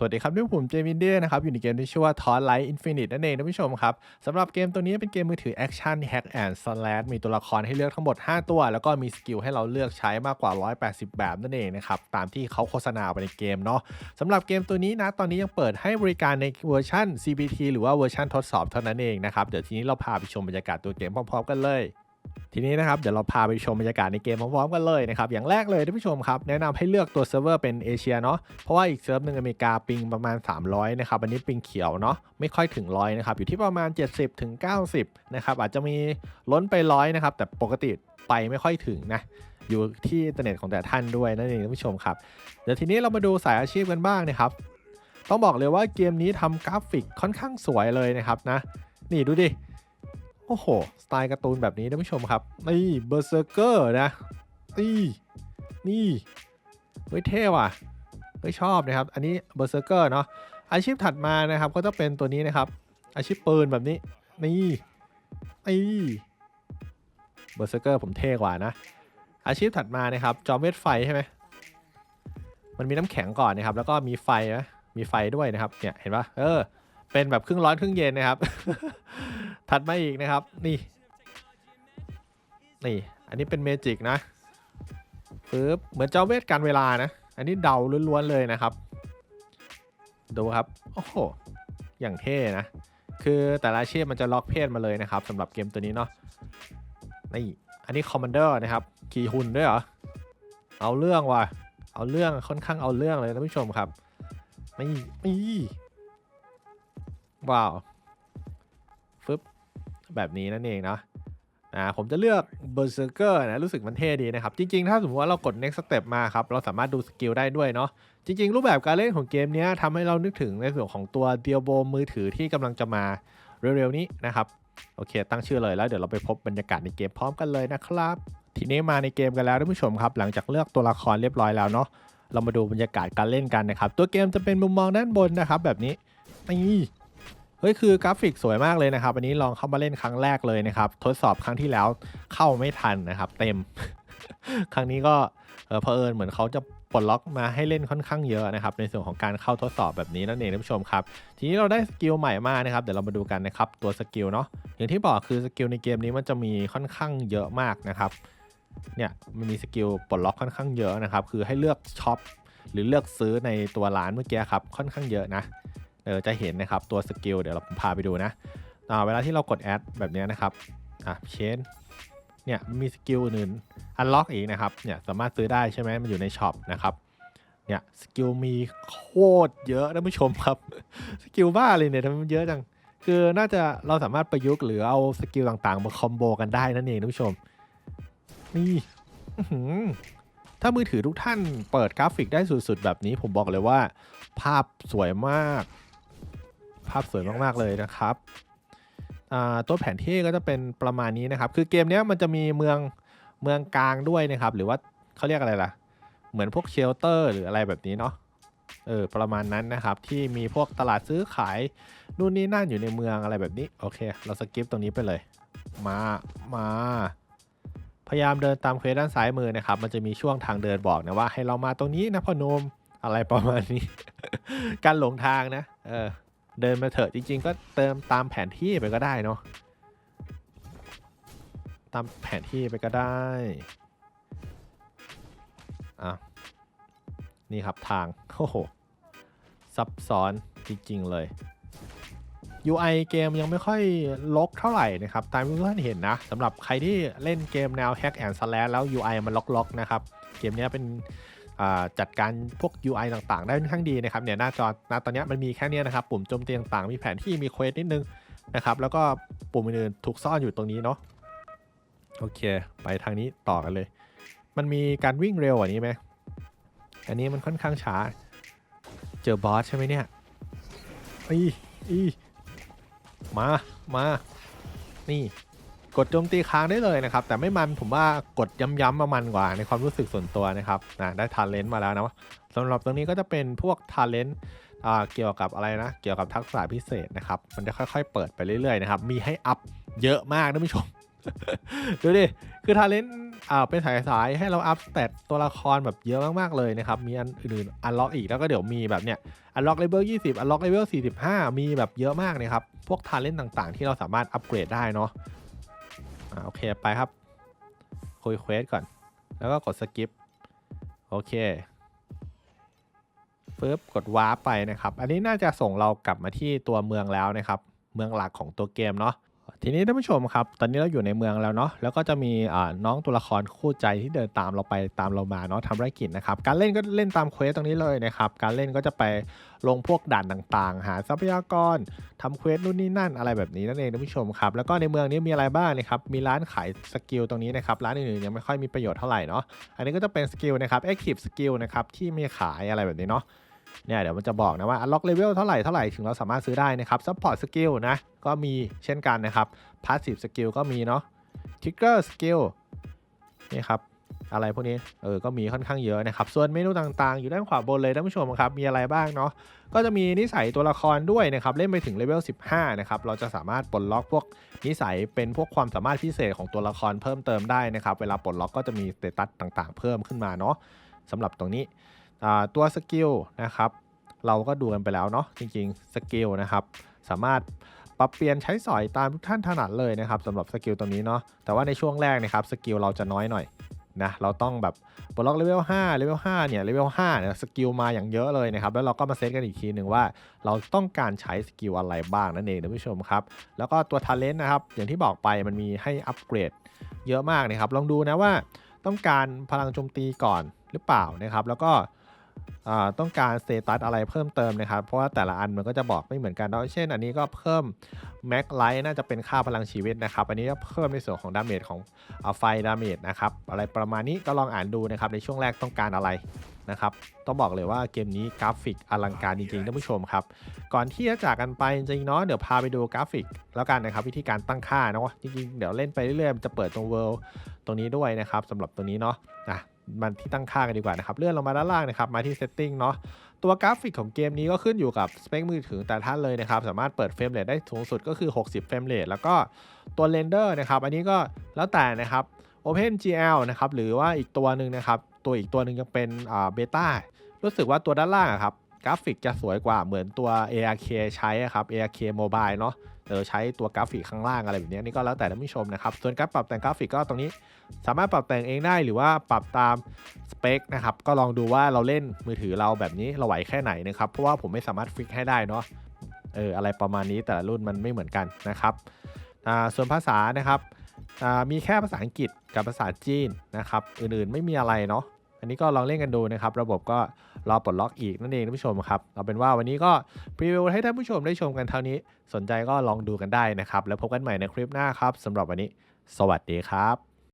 สวัสดีครับนี่ผมเจมินเดียนะครับ อยู่ในเกมที่ชื่อว่า t o ไลท์อินฟินิตนั่นเองท่านผู้ชมครับสำหรับเกมตัวนี้เป็นเกมมือถือแอคชั่นแฮกแอนด์สแลมีตัวละครให้เลือกทั้งหมด 5 ตัว แล้วก็มีสกิลให้เราเลือกใช้มากกว่า 180 แบบนั่นเองนะครับ ตามที่เขาโฆษณาไปในเกมเนาะสำหรับเกมตัวนี้นะตอนนี้ยังเปิดให้บริการในเวอร์ชัน CBT หรือว่าเวอร์ชันทดสอบเท่านั้นเองนะครับเดี๋ยวทีนี้เราพาไปชมบรรยากาศตัวเกมพร้อมๆกันเลย ทีนี้นะครับเดี๋ยวเราพาไปชมบรรยากาศในเกมพร้อมๆกันเลยนะครับอย่างแรกเลยท่านผู้ชมครับแนะนำให้เลือกตัวเซิร์ฟเวอร์เป็นเอเชียเนาะเพราะว่าอีกเซิร์ฟหนึ่งอเมริกาปิงประมาณ 300นะครับอันนี้ปิงเขียวเนาะไม่ค่อยถึงร้อยนะครับอยู่ที่ประมาณ 70ถึง90นะครับอาจจะมีล้นไปร้อยนะครับแต่ปกติไปไม่ค่อยถึงนะอยู่ที่อินเทอร์เน็ตของแต่ท่านด้วยนั่นเองท่านผู้ชมครับเดี๋ยวทีนี้เรามาดูสายอาชีพกันบ้างนะครับต้องบอกเลยว่าเกมนี้ทำกราฟิกค่อนข้างสวยเลยนะครับนะนี่ดูดิ โอ้โห สไตล์การ์ตูนแบบนี้ท่านผู้ชมครับ นี่เบอร์เซอร์เกอร์นะ นี่ นี่ เฮ้ยเท่ว่ะ เฮ้ยชอบนะครับ อันนี้เบอร์เซอร์เกอร์เนาะ อาชีพถัดมานะครับก็จะเป็นตัวนี้นะครับ อาชีพปืนแบบนี้ นี่นี่เบอร์เซอร์เกอร์ผมเท่กว่านะ อาชีพถัดมานะครับ จอมเวทไฟใช่ไหมมันมีน้ำแข็งก่อนนะครับ แล้วก็มีไฟนะมีไฟด้วยนะครับ เนี่ยเห็นปะเออ เป็นแบบครึ่งร้อนครึ่งเย็นนะครับ ถัดมาอีกนะครับ นี่ นี่ อันนี้เป็นเมจิกนะปึ๊บเหมือนเจ้าเวทการเวลานะ อันนี้เดาล้วนๆเลยนะครับ ดูครับ โอ้โห อย่างเท่นะ คือแต่ละอาชีพมันจะล็อกเพศมาเลยนะครับสำหรับเกมตัวนี้เนาะ นี่ อันนี้คอมมานเดอร์นะครับ ขี่หุ่นด้วยเหรอ เอาเรื่องว่ะ เอาเรื่องค่อนข้างเอาเรื่องเลยท่านผู้ชมครับ นี่นี่ว้าว แบบนี้นั่นเองเนาะอ่าผมจะเลือก Berserker นะรู้สึกมันเท่ดีนะครับ จริงๆ ถ้าสมมติว่าเรากด next step มาครับ เราสามารถดูสกิลได้ด้วยเนาะจริง ๆ รูปแบบการเล่นของเกมนี้ทำให้เรานึกถึงในส่วนของตัวเดียโบมือถือที่กำลังจะมาเร็วๆ นี้นะครับ โอเค ตั้งชื่อเลยแล้วเดี๋ยวเราไปพบบรรยากาศในเกมพร้อมกันเลยนะครับ ทีนี้มาในเกมกันแล้วท่านผู้ชมครับ หลังจากเลือกตัวละครเรียบร้อยแล้วเนาะเรามาดูบรรยากาศการเล่นกันนะครับตัวเกมจะเป็นมุมมองด้านบนนะครับแบบนี้นี่ เฮ้ยคือกราฟิกสวยมากเลยนะครับอันนี้ลองเข้ามาเล่นครั้งแรกเลยนะครับ ทดสอบครั้งที่แล้วเข้าไม่ทันนะครับ เต็ม ครั้งนี้ก็เออเผอิญเหมือนเขาจะปลดล็อกมาให้เล่นค่อนข้างเยอะนะครับ ในส่วนของการเข้าทดสอบแบบนี้นั่นเองท่านผู้ชมครับ ทีนี้เราได้สกิลใหม่มานะครับเดี๋ยวเรามาดูกันนะครับตัวสกิลเนาะอย่างที่บอกคือสกิลในเกมนี้มันจะมีค่อนข้างเยอะมากนะครับเนี่ยมันมีสกิลปลดล็อกค่อนข้างเยอะนะครับคือให้เลือกช็อปหรือเลือกซื้อในตัวร้านเมื่อกี้ครับค่อนข้างเยอะนะ เออจะเห็นนะครับตัวสกิลเดี๋ยวเราพาไปดูนะอ่าเวลาที่เรากดแอดแบบนี้นะครับอะเชนเนี่ยมีสกิลอื่นอันล็อกอีกนะครับเนี่ยสามารถซื้อได้ใช่ไหมมันอยู่ในช็อปนะครับเนี่ยสกิลมีโคตรเยอะท่านผู้ชมครับสกิลบ้าเลยเนี่ยทำไมมันเยอะจังคือน่าจะเราสามารถประยุกต์หรือเอาสกิลต่างๆมาคอมโบกันได้นั่นเองท่านผู้ชมนี่ถ้ามือถือทุกท่านเปิดกราฟิกได้สุดๆแบบนี้ผมบอกเลยว่า ภาพสวยมาก ภาพสวยมากๆเลยนะครับตัวแผนที่ก็จะเป็นประมาณนี้นะครับ คือเกมนี้มันจะมีเมืองเมืองกลางด้วยนะครับ หรือว่าเขาเรียกอะไรล่ะ เหมือนพวกเชลเตอร์หรืออะไรแบบนี้เนาะเออประมาณนั้นนะครับ ที่มีพวกตลาดซื้อขายนู่นนี่นั่นอยู่ในเมืองอะไรแบบนี้ โอเค เราสกิปตรงนี้ไปเลย มามาพยายามเดินตามเควสด้านซ้ายมือนะครับ มันจะมีช่วงทางเดินบอกนะว่าให้เรามาตรงนี้นะพ่อนมอะไรประมาณนี้ การหลงทางนะ เออ เดินมาเถอะจริง ๆ ก็เติมตามแผนที่ไปก็ได้เนาะตามแผนที่ไปก็ได้อะนี่ครับทางโอ้โหซับซ้อนจริง ๆ เลย UI เกมยังไม่ค่อยลกเท่าไหร่นะครับ ตามที่ท่านเห็นนะสำหรับใครที่เล่นเกมแนว Hack and Slash แล้ว UI มันล็อกๆนะครับ เกมนี้เป็น จัดการพวก UI ต่างๆ ได้ค่อนข้างดีนะครับเนี่ยหน้าจอณตอนนี้มันมีแค่เนี้ยนะครับ ปุ่มโจมตีต่างๆ มีแผนที่มีเควสนิดนึงนะครับ แล้วก็ปุ่มอื่นๆถูกซ่อนอยู่ตรงนี้เนาะโอเค ไปทางนี้ต่อกันเลย มันมีการวิ่งเร็วกว่านี้ไหมอันนี้มันค่อนข้างช้า เจอบอสใช่ไหมเนี่ยอีอีมามานี่ กดโจมตีค้างได้เลยนะครับ แต่ไม่มันผมว่ากดย้ำๆมามันกว่าในความรู้สึกส่วนตัวนะครับนะได้ทาเลนต์มาแล้วนะสำหรับตรงนี้ก็จะเป็นพวกทาเลนต์เกี่ยวกับอะไรนะ เกี่ยวกับทักษะพิเศษนะครับ มันจะค่อยๆ เปิดไปเรื่อยๆนะครับ มีให้อัพเยอะมากนะผู้ชม ดูดิ คือทาเลนต์เป็นสายๆให้เราอัพสเตตตัวละครแบบเยอะมากๆเลยนะครับ มีอันอื่นๆอันล็อกอีกแล้วก็เดี๋ยวมีแบบเนี้ยอันล็อกเลเวล20อันล็อกเลเวล45 มีแบบเยอะมากนะครับ พวกทาเลนต์ต่างๆ ที่เราสามารถอัปเกรดได้เนาะาโอเคไปครับ คุยเควสก่อน แล้วก็กดสกิปโอเคปึ๊บกดวาร์ปไปนะครับ อันนี้น่าจะส่งเรากลับมาที่ตัวเมืองแล้วนะครับ เมืองหลักของตัวเกมเนาะ ทีนี้ท่านผู้ชมครับ ตอนนี้เราอยู่ในเมืองแล้วเนาะ แล้วก็จะมีน้องตัวละครคู่ใจที่เดินตามเราไปตามเรามาเนาะทำภารกิจนะครับ การเล่นก็เล่นตามเควสตรงนี้เลยนะครับ การเล่นก็จะไปลงพวกด่านต่างๆ หาทรัพยากรทำเควสนู่นนี่นั่นอะไรแบบนี้นั่นเองท่านผู้ชมครับ แล้วก็ในเมืองนี้มีอะไรบ้างนะครับ มีร้านขายสกิลตรงนี้นะครับ ร้านอื่นๆยังไม่ค่อยมีประโยชน์เท่าไหร่เนาะ อันนี้ก็จะเป็นสกิลนะครับ Active Skill นะครับที่มีขายอะไรแบบนี้เนาะ เนี่ยเดี๋ยวมันจะบอกนะว่า unlock level เท่าไหร่เท่าไหร่ถึงเราสามารถซื้อได้นะครับ support skill นะก็มีเช่นกันนะครับ passive skill ก็มีเนาะ trigger skill นี่ครับอะไรพวกนี้เออก็มีค่อนข้างเยอะนะครับ ส่วนเมนูต่างๆ อยู่ด้านขวาบนเลยท่านผู้ชมครับ มีอะไรบ้างเนาะก็จะมีนิสัยตัวละครด้วยนะครับ เล่นไปถึงเลเวล 15 นะครับ เราจะสามารถปลดล็อกพวกนิสัยเป็นพวกความสามารถพิเศษของตัวละครเพิ่มเติมได้นะครับ เวลาปลดล็อกก็จะมีสเตตัสต่างๆ เพิ่มขึ้นมาเนาะสำหรับตรงนี้ ตัวสกิลนะครับเราก็ดูกันไปแล้วเนาะจริงๆสกิลนะครับสามารถปรับเปลี่ยนใช้สอยตามทุกท่านถนัดเลยนะครับสำหรับสกิลตรงนี้เนาะแต่ว่าในช่วงแรกนะครับสกิลเราจะน้อยหน่อยนะเราต้องแบบปลดล็อกเลเวล5เลเวล5เนี่ยเลเวล5เนี่ยสกิลมาอย่างเยอะเลยนะครับแล้วเราก็มาเซตกันอีกทีหนึ่งว่า เราต้องการใช้สกิลอะไรบ้างนั่นเองท่านผู้ชมครับแล้วก็ตัวท ALEN นะครับอย่างที่บอกไปมันมีให้อัปเกรดเยอะมากนะครับลองดูนะว่าต้องการพลังโจมตีก่อนหรือเปล่านะครับ แล้วก็ ต้องการสเตตัสอะไรเพิ่มเติมนะครับ เพราะว่าแต่ละอันมันก็จะบอกไม่เหมือนกันเนาะเช่น อันนี้ก็เพิ่มแม็กไลท์น่าจะเป็นค่าพลังชีวิตนะครับ อันนี้ก็เพิ่มในส่วนของดาเมจของอไฟดาเมจนะครับ อะไรประมาณนี้ก็ลองอ่านดูนะครับ ในช่วงแรกต้องการอะไรนะครับ ต้องบอกเลยว่าเกมนี้กราฟิกอลังการจริงๆท่านผู้ชมครับ ก่อนที่จะจากกันไปจริงๆเนาะเดี๋ยวพาไปดูกราฟิก แล้วกันนะครับวิธีการตั้งค่าเนาะจริงๆเดี๋ยวเล่นไปเรื่อยๆจะเปิดตรงเวิลด์ตรงนี้ด้วยนะครับสำหรับตัวนี้เนาะนะ มันที่ตั้งค่ากันดีกว่านะครับ เลื่อนลงมาด้านล่างนะครับ มาที่ setting เนาะตัวกราฟิกของเกมนี้ก็ขึ้นอยู่กับสเปคมือถือแต่ท่านเลยนะครับ สามารถเปิดเฟรมเรทได้สูงสุดก็คือ 60 เฟรมเรทแล้วก็ตัวเรนเดอร์นะครับ อันนี้ก็แล้วแต่นะครับ OpenGL นะครับ หรือว่าอีกตัวหนึ่งนะครับ ตัวอีกตัวหนึ่งยังเป็นเบต้ารู้สึกว่าตัวด้านล่างอะครับกราฟิกจะสวยกว่าเหมือนตัว ARK ใช้ครับ ARK Mobile เนาะ เออใช้ตัวกราฟิกข้างล่างอะไรแบบนี้นี่ก็แล้วแต่ท่านผู้ชมนะครับ ส่วนการปรับแต่งกราฟิกก็ตรงนี้ สามารถปรับแต่งเองได้หรือว่าปรับตามสเปคนะครับก็ลองดูว่าเราเล่นมือถือเราแบบนี้เราไหวแค่ไหนนะครับเพราะว่าผมไม่สามารถฟิกให้ได้เนาะเอออะไรประมาณนี้แต่ละรุ่นมันไม่เหมือนกันนะครับส่วนภาษานะครับมีแค่ภาษาอังกฤษกับภาษาจีนนะครับ อื่นๆไม่มีอะไรเนาะ อันนี้ก็ลองเล่นกันดูนะครับ ระบบก็รอปลดล็อกอีกนั่นเองท่านผู้ชมครับเอาเป็นว่าวันนี้ก็พรีวิวให้ท่านผู้ชมได้ชมกันเท่านี้ สนใจก็ลองดูกันได้นะครับ แล้วพบกันใหม่ในคลิปหน้าครับสำหรับวันนี้ สวัสดีครับ